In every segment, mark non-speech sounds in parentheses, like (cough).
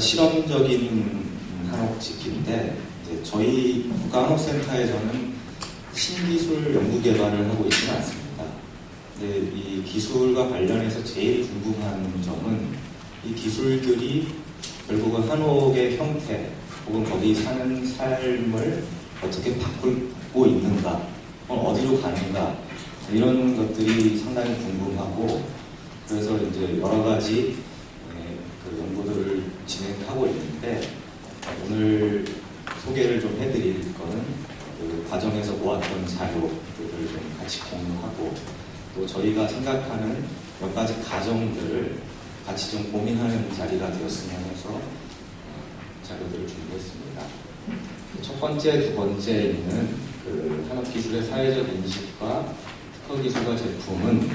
주제가 실험적인 한옥집인데 이제 저희 국가한옥센터에서는 신기술 연구 개발을 하고 있지는 않습니다. 이 기술과 관련해서 제일 궁금한 점은 이 기술들이 결국은 한옥의 형태 혹은 거기 사는 삶을 어떻게 바꾸고 있는가, 어, 어디로 가는가 이런 것들이 상당히 궁금하고 그래서 이제 여러 가지 예, 그 연구들을 진행하고 있는데 오늘 소개를 좀 해드릴 거는 그 과정에서 모았던 자료들을 좀 같이 공유하고 또 저희가 생각하는 몇 가지 가정들을 같이 좀 고민하는 자리가 되었으면 해서 어, 자료들을 준비했습니다. 첫 번째, 두 번째 있는 그 산업기술의 사회적 인식과 특허기술과 제품은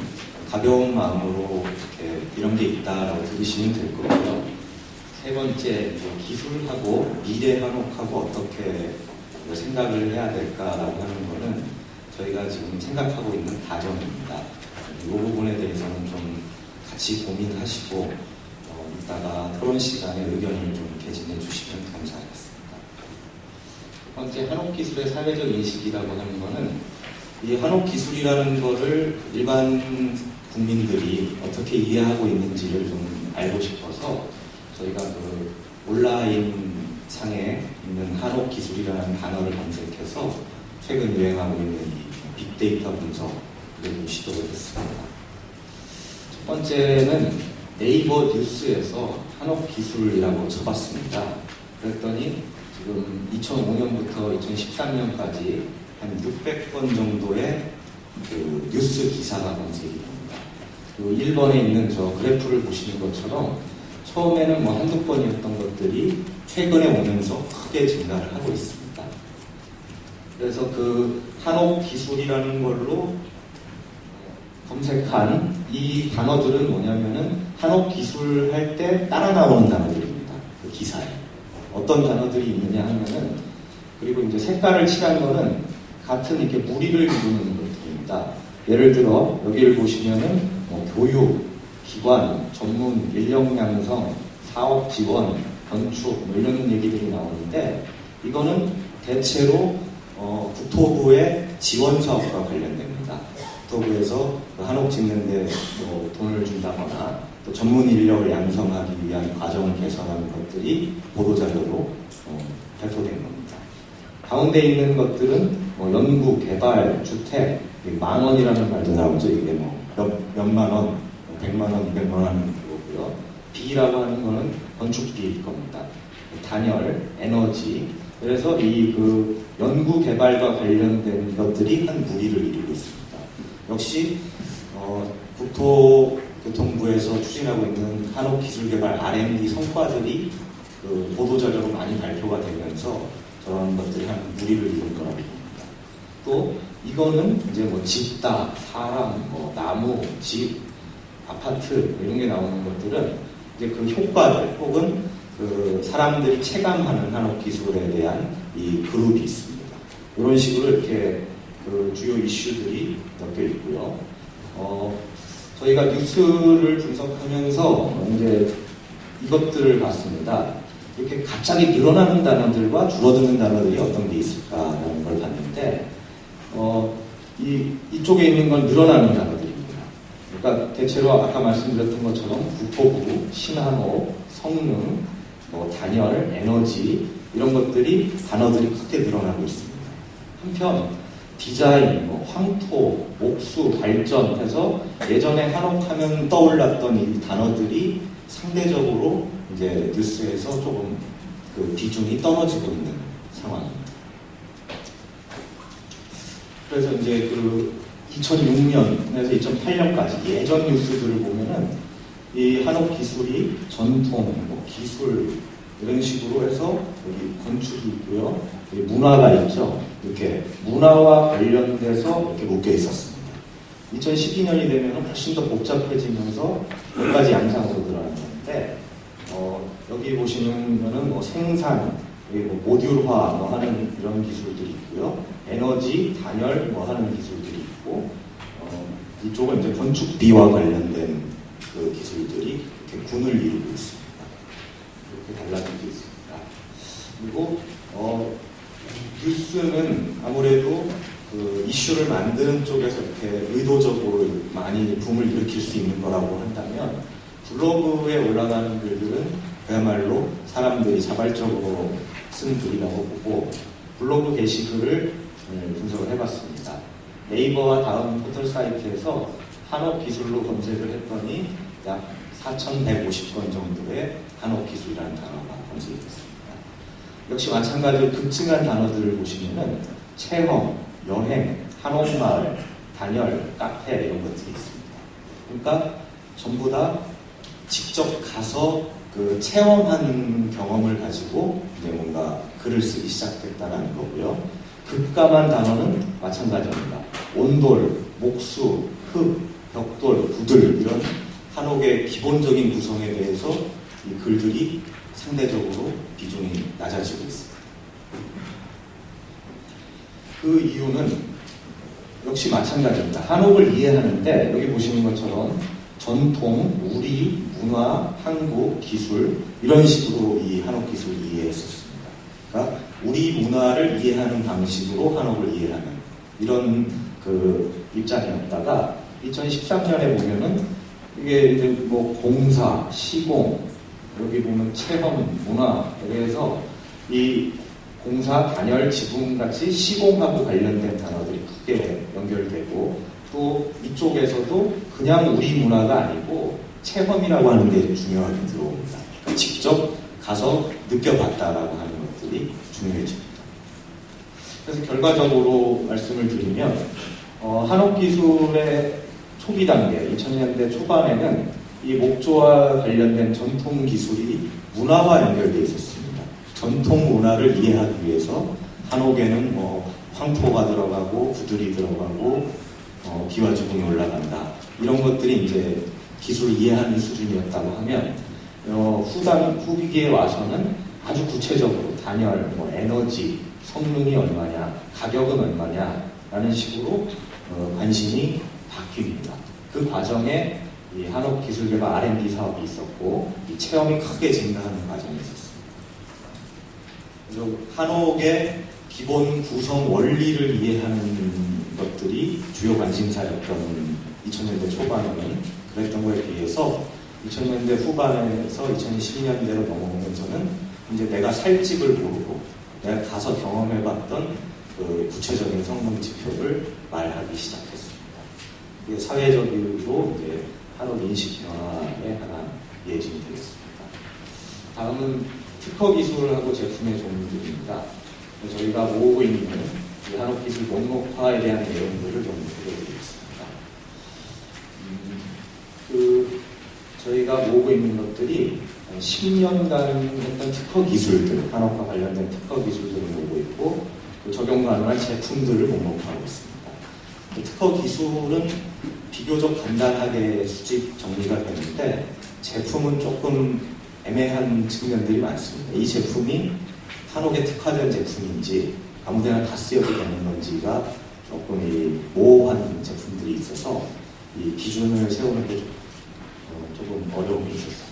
가벼운 마음으로 이렇게 이런 게 있다라고 들으시면 될 거고요. 세 번째, 뭐 기술하고 미래 한옥하고 어떻게 생각을 해야 될까라고 하는 거는 저희가 지금 생각하고 있는 과정입니다. 이 부분에 대해서는 좀 같이 고민하시고 어, 이따가 토론 시간에 의견을 좀 개진해 주시면 감사하겠습니다. 첫 번째, 한옥 기술의 사회적 인식이라고 하는 거는 이 한옥 기술이라는 거를 일반 국민들이 어떻게 이해하고 있는지를 좀 알고 싶어서 저희가 그 온라인 상에 있는 한옥 기술이라는 단어를 검색해서 최근 유행하고 있는 이 빅데이터 분석을 좀 시도를 했습니다. 첫 번째는 네이버 뉴스에서 한옥 기술이라고 쳐봤습니다. 그랬더니 지금 2005년부터 2013년까지 한 600건 정도의 그 뉴스 기사가 검색이 됩니다. 그리고 1번에 있는 저 그래프를 보시는 것처럼 처음에는 뭐 한두 건이었던 것들이 최근에 오면서 크게 증가를 하고 있습니다. 그래서 그 한옥 기술이라는 걸로 검색한 이 단어들은 뭐냐면은 한옥 기술 할 때 따라 나오는 단어들입니다. 그 기사에. 어떤 단어들이 있느냐 하면은 그리고 이제 색깔을 칠한 거는 같은 이렇게 무리를 이루는 것들입니다. 예를 들어 여기를 보시면은 뭐 교육, 기관, 전문, 인력 양성, 사업 지원, 건축 뭐 이런 얘기들이 나오는데 이거는 대체로 어, 국토부의 지원 사업과 관련됩니다. 국토부에서 그 한옥 짓는데 뭐 돈을 준다거나 또 전문 인력을 양성하기 위한 과정을 개선하는 것들이 보도자료로 어, 발표된 겁니다. 가운데 있는 것들은 뭐 연구, 개발, 주택, 만 원이라는 말도 나오죠. 이게 뭐 몇, 몇만 원, 백만 원, 이백만 원 하는 거고요. B라고 하는 거는 건축비일 겁니다. 단열, 에너지. 그래서 이 그 연구 개발과 관련된 것들이 한 무리를 이루고 있습니다. 역시 어, 국토교통부에서 추진하고 있는 한옥기술개발 R&D 성과들이 그 보도자료로 많이 발표가 되면서 저런 것들이 한 무리를 이룬 거라고 봅니다. 또 이거는 이제 뭐 집다, 사람, 뭐 나무, 집, 아파트 이런 게 나오는 것들은 이제 그 효과들 혹은 그 사람들이 체감하는 한옥 기술에 대한 이 그룹이 있습니다. 이런 식으로 이렇게 그 주요 이슈들이 엮여 있고요. 어, 저희가 뉴스를 분석하면서 이제 이것들을 봤습니다. 이렇게 갑자기 늘어나는 단어들과 줄어드는 단어들이 어떤 게 있을까라는 걸 봤는데, 어, 이, 이쪽에 있는 건 늘어나는 단어들입니다. 그러니까 대체로 아까 말씀드렸던 것처럼 국토부, 신한호, 성능, 뭐 단열, 에너지 이런 것들이 단어들이 크게 늘어나고 있습니다. 한편 디자인, 뭐 황토, 옥수, 발전 해서 예전에 한옥하면 떠올랐던 이 단어들이 상대적으로 이제 뉴스에서 조금 그 비중이 떨어지고 있는 상황입니다. 그래서 이제 그 2006년에서 2008년까지 예전 뉴스들을 보면은 이 한옥 기술이 전통, 뭐 기술 이런 식으로 해서 여기 건축이 있고요, 문화가 있죠. 이렇게 문화와 관련돼서 이렇게 묶여 있었습니다. 2012년이 되면 훨씬 더 복잡해지면서 몇 가지 양상으로 드러났는데 어, 여기 보시는 거는 뭐 생산, 그리고 모듈화 뭐 하는 이런 기술들이 있고요. 에너지, 단열 뭐 하는 기술들이 있고 어, 이쪽은 이제 건축 비와 관련된 그 기술들이 이렇게 군을 이루고 있습니다. 그렇게 달라지고 있습니다. 그리고 어, 뉴스는 아무래도 그 이슈를 만드는 쪽에서 이렇게 의도적으로 많이 붐을 일으킬 수 있는 거라고 한다면 블로그에 올라가는 글들은 그야말로 사람들이 자발적으로 쓴 글이라고 보고 블로그 게시글을 네, 분석을 해봤습니다. 네이버와 다음 포털 사이트에서 한옥 기술로 검색을 했더니 약 4,150건 정도의 한옥 기술이라는 단어가 검색이 됐습니다. 역시 마찬가지로 급증한 단어들을 보시면은 체험, 여행, 한옥마을, 단열, 카페 이런 것들이 있습니다. 그러니까 전부 다 직접 가서 그 체험한 경험을 가지고 이제 뭔가 글을 쓰기 시작했다는 거고요. 급감한 단어는 마찬가지입니다. 온돌, 목수, 흙, 벽돌, 구들 이런 한옥의 기본적인 구성에 대해서 이 글들이 상대적으로 비중이 낮아지고 있습니다. 그 이유는 역시 마찬가지입니다. 한옥을 이해하는데 여기 보시는 것처럼 전통, 우리, 문화, 한국, 기술 이런 식으로 이 한옥 기술을 이해했었습니다. 그러니까 우리 문화를 이해하는 방식으로 한옥을 이해하는 이런 그 입장이었다가 2013년에 보면은 이게 이제 뭐 공사, 시공, 여기 보면 체험, 문화, 그래서 이 공사, 단열, 지붕 같이 시공하고 관련된 단어들이 크게 연결되고 또 이쪽에서도 그냥 우리 문화가 아니고 체험이라고 하는 게 중요하게 들어옵니다. 직접 가서 느껴봤다라고 하는 것들이 중요해집니다. 그래서 결과적으로 말씀을 드리면 어, 한옥기술의 초기 단계, 2000년대 초반에는 이 목조와 관련된 전통 기술이 문화와 연결되어 있었습니다. 전통 문화를 이해하기 위해서 한옥에는 뭐 황토가 들어가고 구들이 들어가고 어, 기와주궁이 올라간다 이런 것들이 이제 기술을 이해하는 수준이었다고 하면 어, 후단 후기기에 와서는 아주 구체적으로 단열, 뭐 에너지, 성능이 얼마냐, 가격은 얼마냐 라는 식으로 어, 관심이 바뀝니다. 그 과정에 이 한옥 기술 개발 R&D 사업이 있었고 이 체험이 크게 증가하는 과정이 있었습니다. 한옥의 기본 구성 원리를 이해하는 것들이 주요 관심사였던 2000년대 초반에는 그랬던 거에 비해서 2000년대 후반에서 2010년대로 넘어오면서는 이제 내가 살 집을 고르고 내가 가서 경험해봤던 그 구체적인 성능 지표를 말하기 시작했습니다. 이게 사회적으로 이제 한옥 인식 변화의 하나 예증이 되겠습니다. 다음은 특허 기술하고 제품의 종류들입니다. 저희가 모으고 있는 한옥 기술 목록화에 대한 내용들을 좀 보여드리겠습니다. 음, 그 저희가 모으고 있는 것들이 10년간 했던 특허 기술들, 한옥과 관련된 특허 기술들을 모으고 있고 그 적용 가능한 제품들을 목록화하고 있습니다. 그 특허 기술은 비교적 간단하게 수집 정리가 되는데 제품은 조금 애매한 측면들이 많습니다. 이 제품이 한옥에 특화된 제품인지 아무데나 다 쓰여도 되는 건지가 조금 이 모호한 제품들이 있어서 이 기준을 세우는 게 어, 조금 어려움이 있었습니다.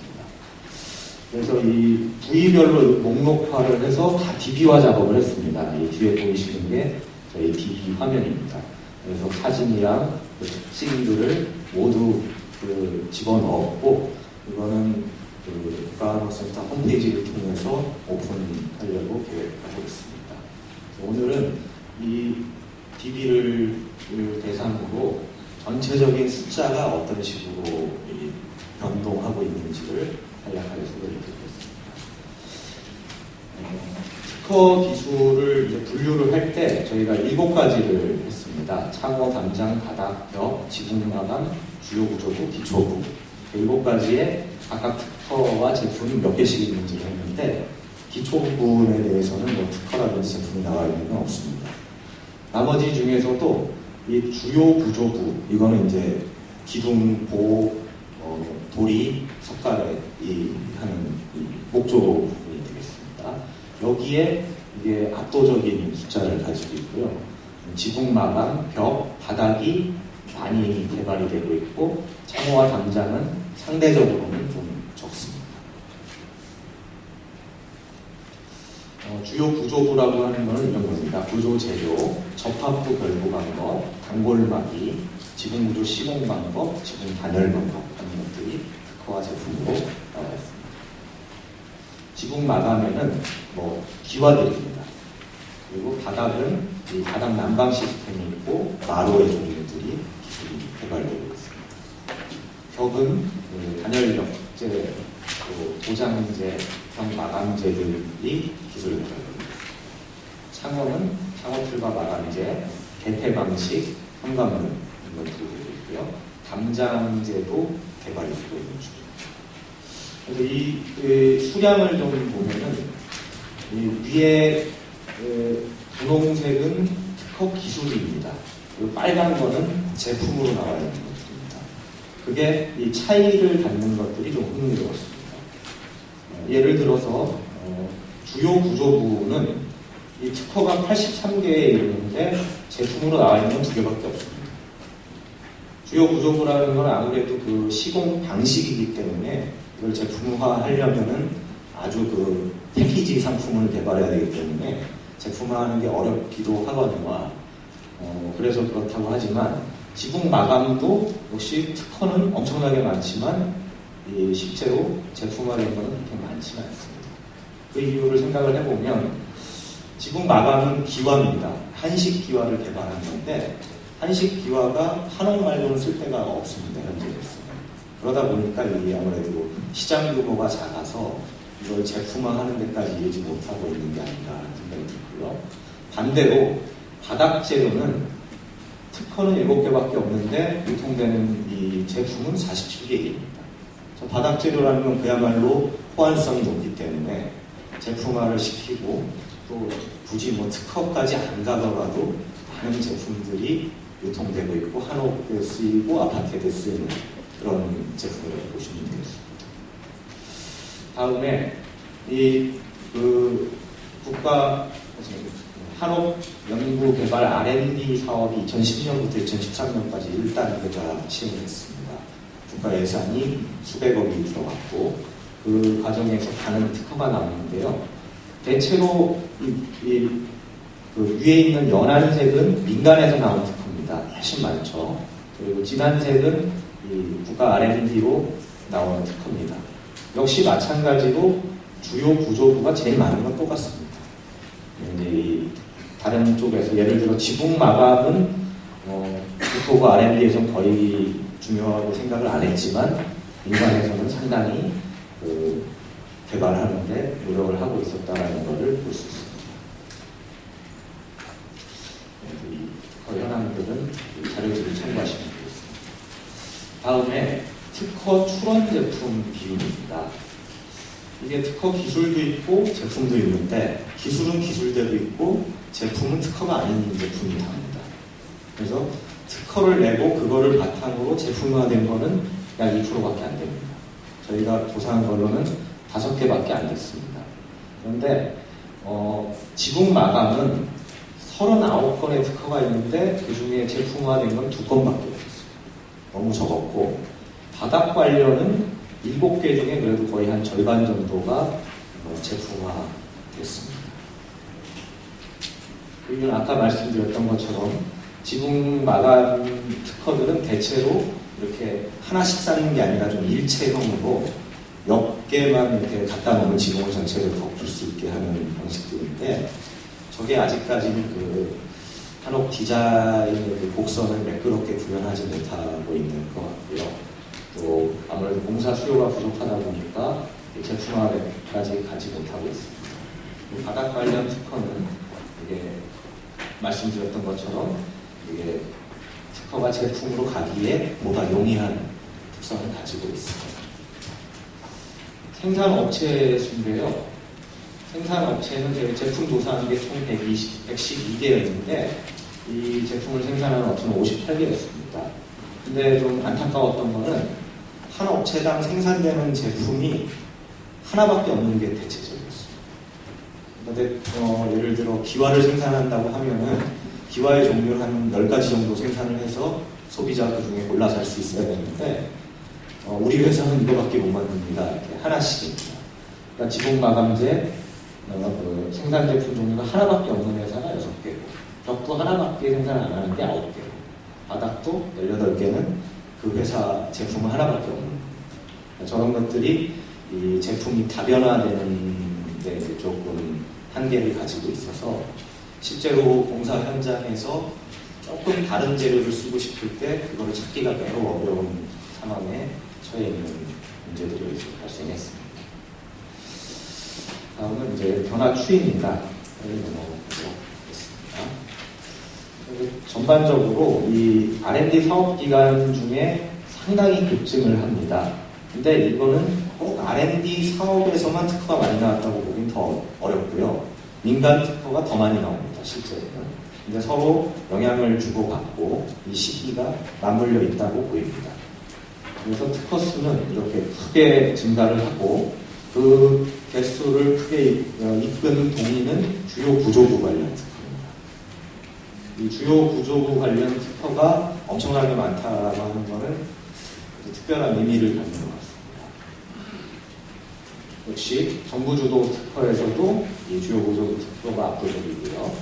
그래서 이 부위별로 목록화를 해서 다 DB화 작업을 했습니다. 이 뒤에 보이시는 게 저희 DB 화면입니다. 그래서 사진이랑 그 특징들을 모두 그 집어넣었고 이거는 그 국가한옥센터 홈페이지를 통해서 오픈하려고 계획하고 있습니다. 오늘은 이 DB를 대상으로 전체적인 숫자가 어떤 식으로 변동하고 있는지를 간략하게 소개를 드리겠습니다. 어, 특허 기술을 분류를 할 때 저희가 일곱 가지를 했습니다. 창호, 담장, 바닥, 벽, 지붕 마감, 주요 구조부, 기초부 일곱 가지의 각각 특허와 제품이 몇 개씩 있는지를 했는데 기초 부분에 대해서는 뭐 특허라든지 제품이 나와 있는 건 없습니다. 나머지 중에서도 이 주요 구조부 이거는 이제 기둥, 보, 어, 돌이, 석가래 이 하는 이 목조 부분이 되겠습니다. 여기에 이게 압도적인 숫자를 가지고 있고요. 지붕 마감, 벽, 바닥이 많이 개발이 되고 있고 창호와 담장은 상대적으로는 좀 적습니다. 주요 구조부라고 하는 것은 이런 겁니다. 구조 재료, 접합부 결부 방법, 단골막이, 지붕 구조 시공 방법, 지붕 단열 방법 하는 것들이 특허와 제품으로 나와 있습니다. 지붕 마감에는 뭐 기와들입니다. 그리고 바닥은 이 바닥 난방 시스템이 있고 마루의 종류들이 기술이 개발되고 있습니다. 벽은 그 단열 벽제, 또 도장제, 형 마감제들이 기술을 개발되고 있습니다. 창호는 창호틀과 마감제, 개폐 방식, 현관문 이런 되고 있고요. 담장제도 개발이 되고 있는 중입니다. 그래서 이, 그 수량을 좀 보면은 이 위에 그 분홍색은 특허 기술입니다. 그리고 빨간 거는 제품으로 나와 있는 것들입니다. 그게 이 차이를 갖는 것들이 좀 흥미로웠습니다. 어, 예를 들어서 어, 주요 구조부는 이 특허가 83개에 이르는데 제품으로 나와 있는 건 두 개밖에 없습니다. 주요 구조부라는 건 아무래도 그 시공 방식이기 때문에 이걸 제품화 하려면은 아주 그 패키지 상품을 개발해야 되기 때문에 제품화하는 게 어렵기도 하거든요. 어, 그래서 그렇다고 하지만 지붕 마감도 역시 특허는 엄청나게 많지만 이 실제로 제품화된 거는 그렇게 많지는 않습니다. 그 이유를 생각을 해보면 지붕 마감은 기와입니다. 한식 기와를 개발한 건데 한식 기와가 한옥 말고는 쓸 데가 없습니다. 현재로서. 그러다 보니까 이 아무래도 시장 규모가 작아서 이걸 제품화하는 데까지 이르지 못하고 있는 게 아닌가 하는 생각이 들고요. 반대로 바닥 재료는 특허는 7개밖에 없는데 유통되는 이 제품은 47개입니다. 저 바닥 재료라는 건 그야말로 호환성이 높기 때문에 제품화를 시키고 또 굳이 뭐 특허까지 안 가더라도 많은 제품들이 유통되고 있고 한옥에 쓰이고 아파트에 쓰이는 그런 제품을 보시면 되겠습니다. 다음에 이 그 국가 한옥 연구 개발 R&D 사업이 2012년부터 2013년까지 1단계가 시행됐습니다. 국가 예산이 수백억이 들어갔고 그 과정에서 가는 특허가 나오는데요. 대체로 이, 이, 그 위에 있는 연한색은 민간에서 나온 특허입니다. 훨씬 많죠. 그리고 진한색은 이 국가 R&D로 나오는 특허입니다. 역시 마찬가지로 주요 구조부가 제일 많은 건 똑같습니다. 이제 이 다른 쪽에서 예를 들어 지붕 마감은 어, 국토부 R&D에서 거의 중요하고 생각을 안 했지만 민간에서는 상당히 그 개발하는데 노력을 하고 있었다는 것을 볼 수 있습니다. 이 현황들은 자료들을 참고하시면 되겠습니다. 다음에 특허 출원 제품 비율입니다. 이게 특허 기술도 있고 제품도 있는데 기술은 기술대로 있고 제품은 특허가 아닌 제품이 나옵니다. 그래서 특허를 내고 그거를 바탕으로 제품화된 거는 약 2%밖에 안 됩니다. 저희가 조사한 걸로는 5개밖에 안 됐습니다. 그런데 어, 지붕 마감은 39건의 특허가 있는데 그 중에 제품화된 건 2건밖에 없었어요. 너무 적었고 바닥 관련은 7개 중에 그래도 거의 한 절반 정도가 어, 제품화 됐습니다. 이건 아까 말씀드렸던 것처럼 지붕 마감 특허들은 대체로 이렇게 하나씩 쌓는 게 아니라 좀 일체형으로 몇 개만 이렇게 갖다 놓으면 지붕을 전체를 덮을 수 있게 하는 방식들인데 저게 아직까지는 그 한옥 디자인의 그 곡선을 매끄럽게 구현하지 못하고 있는 것 같고요. 또 아무래도 공사 수요가 부족하다 보니까 제품화까지 가지 못하고 있습니다. 바닥 관련 특허는 이게 말씀드렸던 것처럼 이게 특허가 제품으로 가기에 보다 용이한 특성을 가지고 있습니다. 생산업체 수인데요. 생산업체는 제품 조사한 게총 120, 112개였는데 이 제품을 생산하는 업체는 58개였습니다. 근데 좀 안타까웠던 거는 한 업체당 생산되는 제품이 하나밖에 없는 게 대체적이었습니다. 근데 어, 예를 들어 기와를 생산한다고 하면은 기와의 종류를 한 10가지 정도 생산을 해서 소비자 그 중에 골라 살 수 있어야 되는데 어, 우리 회사는 이거밖에 못 만듭니다. 이렇게 하나씩입니다. 그러니까 지붕 마감재, 어, 그 생산 제품 종류가 하나밖에 없는 회사가 6개고 벽도 하나밖에 생산 안 하는 게 9개고 바닥도 18개는 그 회사 제품은 하나밖에 없는. 저런 것들이 이 제품이 다변화되는 데 조금 한계를 가지고 있어서 실제로 공사 현장에서 조금 다른 재료를 쓰고 싶을 때 그거를 찾기가 매우 어려운 상황에 처해 있는 문제들이 발생했습니다. 다음은 이제 변화 추이입니다. 넘어가도록 하겠습니다. 전반적으로 이 R&D 사업 기간 중에 상당히 급증을 합니다. 근데 이거는 꼭 R&D 사업에서만 특허가 많이 나왔다고 보긴 더 어렵고요. 민간 특허가 더 많이 나옵니다, 실제로는. 근데 서로 영향을 주고받고 이 시기가 맞물려 있다고 보입니다. 그래서 특허 수는 이렇게 크게 증가를 하고 그 개수를 크게 어, 이끄는 동의는 주요 구조부 관련 특허입니다. 이 주요 구조부 관련 특허가 엄청나게 많다라고 하는 것은 특별한 의미를 갖는 것 같습니다. 역시 정부 주도 특허에서도 이 주요 구조부 특허가 압도적이고요.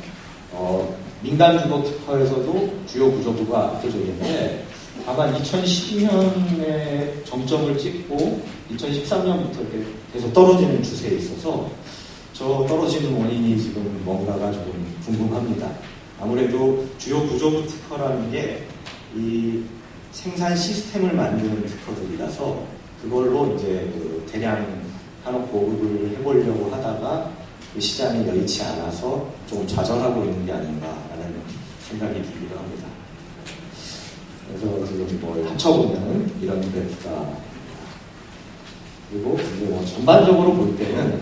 어, 민간 주도 특허에서도 주요 구조부가 압도적인데 다만 2012년에 정점을 찍고 2013년부터 이렇게 계속 떨어지는 추세에 있어서 저 떨어지는 원인이 지금 뭔가가 조금 궁금합니다. 아무래도 주요 구조부 특허라는 게 이 생산 시스템을 만드는 특허들이라서 그걸로 이제 그 대량 한옥 보급을 해보려고 하다가 그 시장이 여의치 않아서 조금 좌절하고 있는 게 아닌가라는 생각이 들기도 합니다. 그래서 지금 뭘 합쳐보면 이런 그래프가 그리고 이제 뭐 전반적으로 볼 때는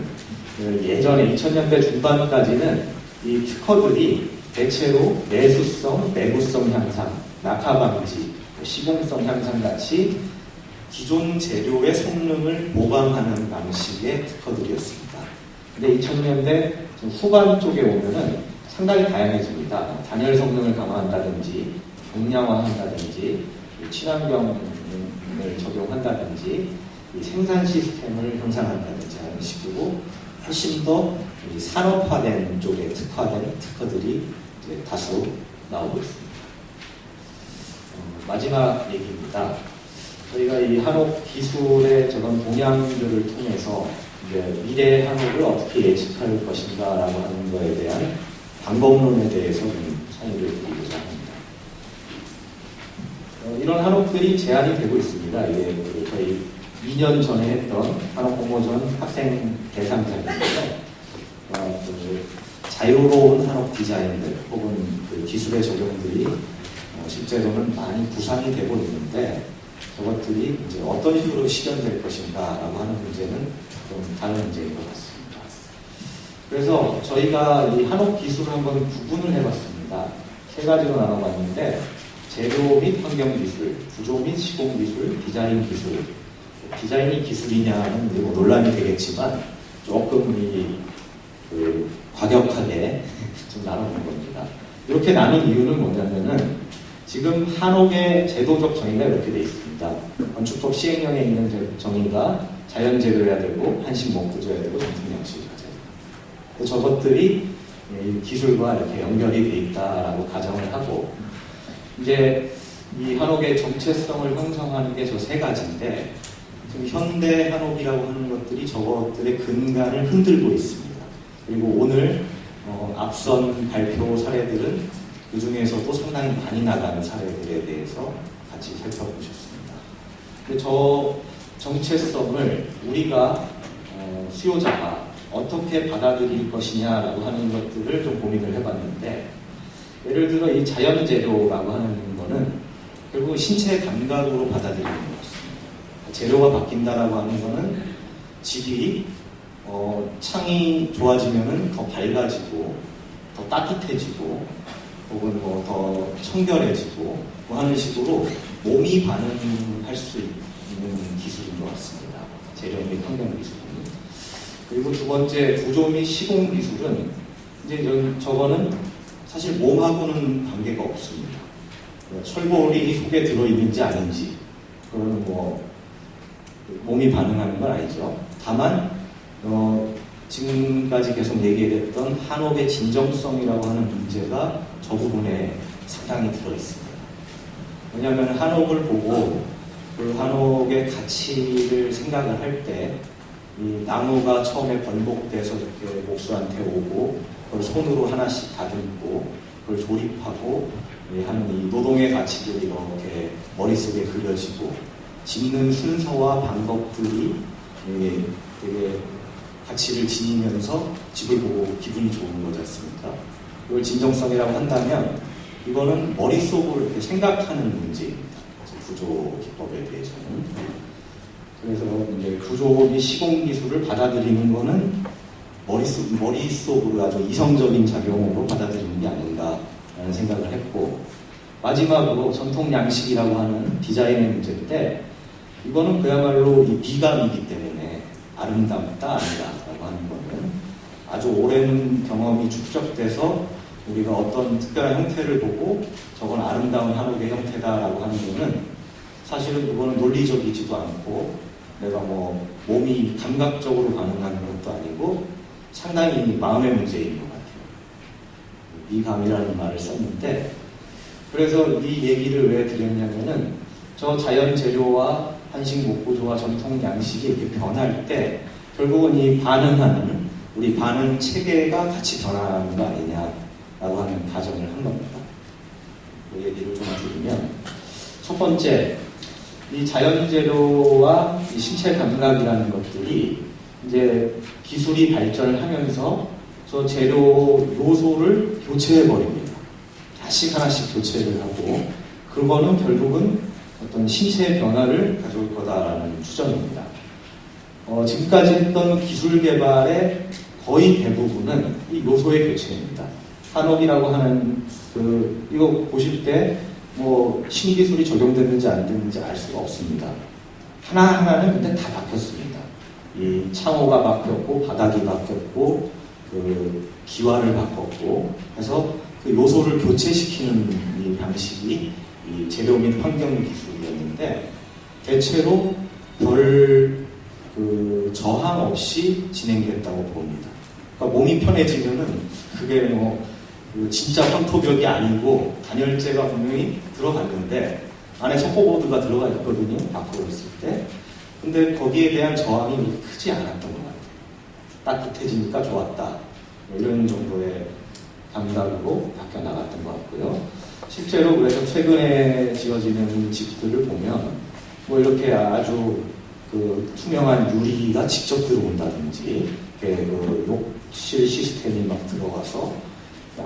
그 예전에 2000년대 중반까지는 이 특허들이 대체로 내수성, 내구성 향상, 낙하 방지, 뭐 시공성 향상 같이 기존 재료의 성능을 보강하는 방식의 특허들이었습니다. 근데 2000년대 후반 쪽에 오면은 상당히 다양해집니다. 단열 성능을 강화한다든지, 경량화한다든지, 친환경을 적용한다든지, 생산 시스템을 형성한다든지 하는 식으로 훨씬 더 산업화된 쪽에 특화된 특허들이 다수 나오고 있습니다. 어, 마지막 얘기입니다. 저희가 이 한옥 기술의 저런 동향들을 통해서 이제 미래 한옥을 어떻게 예측할 것인가라고 하는 것에 대한 방법론에 대해서 좀 상의를 드리고자 합니다. 어, 이런 한옥들이 제한이 되고 있습니다. 그 저희 2년 전에 했던 한옥 공모전 학생 대상자인데요. 어, 그 자유로운 한옥 디자인들 혹은 그 기술의 적용들이 어, 실제로는 많이 구상이 되고 있는데 저것들이 이제 어떤 식으로 실현될 것인가라고 하는 문제는 좀 다른 문제인 것 같습니다. 그래서 저희가 이 한옥 기술을 한번 구분을 해봤습니다. 세 가지로 나눠봤는데 재료 및 환경 기술, 구조 및 시공 기술, 디자인 기술. 디자인이 기술이냐는 뭐 논란이 되겠지만 조금 이 그 과격하게 (laughs) 좀 나눠본 겁니다. 이렇게 나눈 이유는 뭐냐면은 지금 한옥의 제도적 정의가 이렇게 되어 있습니다. 건축법 시행령에 있는 정의가 자연재료여야 되고 한식목 구조여야 되고 전통양식을 가져야 되고 저것들이 기술과 이렇게 연결이 되어 있다라고 가정을 하고 이제 이 한옥의 정체성을 형성하는 게 저 세 가지인데 지금 현대 한옥이라고 하는 것들이 저것들의 근간을 흔들고 있습니다. 그리고 오늘 어, 앞선 발표 사례들은 그 중에서도 상당히 많이 나가는 사례들에 대해서 같이 살펴보셨습니다. 근데 저 정체성을 우리가 어, 수요자가 어떻게 받아들일 것이냐라고 하는 것들을 좀 고민을 해봤는데 예를 들어 이 자연재료라고 하는 거는 결국 신체 감각으로 받아들이는. 재료가 바뀐다라고 하는 거는 집이 어, 창이 좋아지면은 더 밝아지고 더 따뜻해지고 혹은 뭐 더 청결해지고 뭐 하는 식으로 몸이 반응할 수 있는 기술인 것 같습니다. 재료 및 환경 기술은. 그리고 두 번째 구조 및 시공 기술은 이제 저거는 사실 몸하고는 관계가 없습니다. 철골이 속에 들어있는지 아닌지 그거는 뭐 몸이 반응하는 건 아니죠. 다만 어, 지금까지 계속 얘기했던 한옥의 진정성이라고 하는 문제가 저 부분에 상당히 들어 있습니다. 왜냐하면 한옥을 보고 그 한옥의 가치를 생각을 할 때 이 나무가 처음에 번복돼서 이렇게 목수한테 오고 그걸 손으로 하나씩 다듬고 그걸 조립하고 이 하는 이 노동의 가치들이 이렇게 머릿속에 그려지고 짓는 순서와 방법들이 예, 되게 가치를 지니면서 집을 보고 기분이 좋은 거지 않습니까? 이걸 진정성이라고 한다면 이거는 머릿속으로 이렇게 생각하는 문제입니다. 구조 기법에 대해서는. 그래서 이제 구조비 시공 기술을 받아들이는 거는 머릿속, 머릿속으로 아주 이성적인 작용으로 받아들이는 게 아닌가라는 생각을 했고, 마지막으로 전통 양식이라고 하는 디자인의 문제인데, 이거는 그야말로 이 미감이기 때문에 아름답다, 아니다라고 하는 거는 아주 오랜 경험이 축적돼서 우리가 어떤 특별한 형태를 보고 저건 아름다운 한옥의 형태다라고 하는 거는 사실은 그거는 논리적이지도 않고 내가 뭐 몸이 감각적으로 반응하는 것도 아니고 상당히 마음의 문제인 것 같아요. 미감이라는 말을 썼는데 그래서 이 얘기를 왜 드렸냐면은 저 자연 재료와 한식 목구조와 전통 양식이 이렇게 변할 때 결국은 이 반응하는 우리 반응 체계가 같이 변하는 거 아니냐라고 하는 가정을 한 겁니다. 그 얘기를 좀 드리면 첫 번째 이 자연 재료와 이 신체 감각이라는 것들이 이제 기술이 발전을 하면서 저 재료 요소를 교체해 버립니다. 하나씩 하나씩 교체를 하고 그거는 결국은 어떤 신체의 변화를 가져올 거다라는 추정입니다. 어, 지금까지 했던 기술 개발의 거의 대부분은 이 요소의 교체입니다. 산업이라고 하는 그 이거 보실 때 뭐 신기술이 적용됐는지 안 됐는지 알 수가 없습니다. 하나하나는 근데 다 바뀌었습니다. 이 창호가 바뀌었고 바닥이 바뀌었고 그 기와를 바꿨고 해서 그 요소를 교체시키는 이 방식이 이 재료 및 환경 기술이었는데 대체로 별 그 저항 없이 진행됐다고 봅니다. 그러니까 몸이 편해지면은 그게 뭐 그 진짜 황토벽이 아니고 단열재가 분명히 들어갔는데 안에 석고보드가 들어가 있거든요. 밖으로 있을 때. 근데 거기에 대한 저항이 크지 않았던 것 같아요. 따뜻해지니까 좋았다. 뭐 이런 정도의 감각으로 바뀌어 나갔던 것 같고요. 실제로 그래서 최근에 지어지는 집들을 보면 뭐 이렇게 아주 그 투명한 유리가 직접 들어온다든지 그 욕실 시스템이 막 들어가서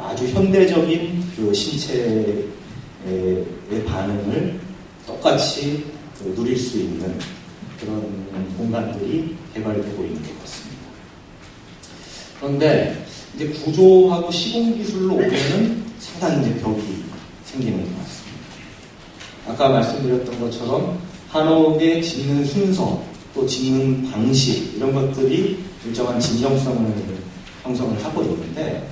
아주 현대적인 그 신체의 반응을 똑같이 그 누릴 수 있는 그런 공간들이 개발되고 있는 것 같습니다. 그런데 이제 구조하고 시공 기술로 오면은 상당히 이제 벽이 생기는 것 같습니다. 아까 말씀드렸던 것처럼 한옥의 짓는 순서, 또 짓는 방식 이런 것들이 일정한 진정성을 형성을 하고 있는데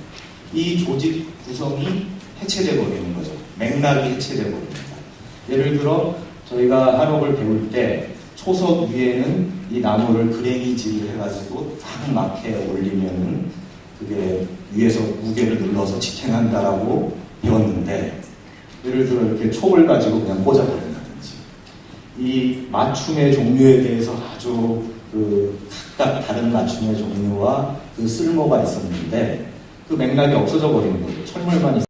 이 조직 구성이 해체돼 버리는 거죠. 맥락이 해체돼 버립니다. 예를 들어 저희가 한옥을 배울 때 초석 위에는 이 나무를 그레이질을 해가지고 딱 맞게 올리면은 그게 위에서 무게를 눌러서 지탱한다라고 배웠는데 예를 들어 이렇게 촉을 가지고 그냥 꽂아버린다든지 이 맞춤의 종류에 대해서 아주 그 각각 다른 맞춤의 종류와 그 쓸모가 있었는데 그 맥락이 없어져 버리는 거죠. 철물만 있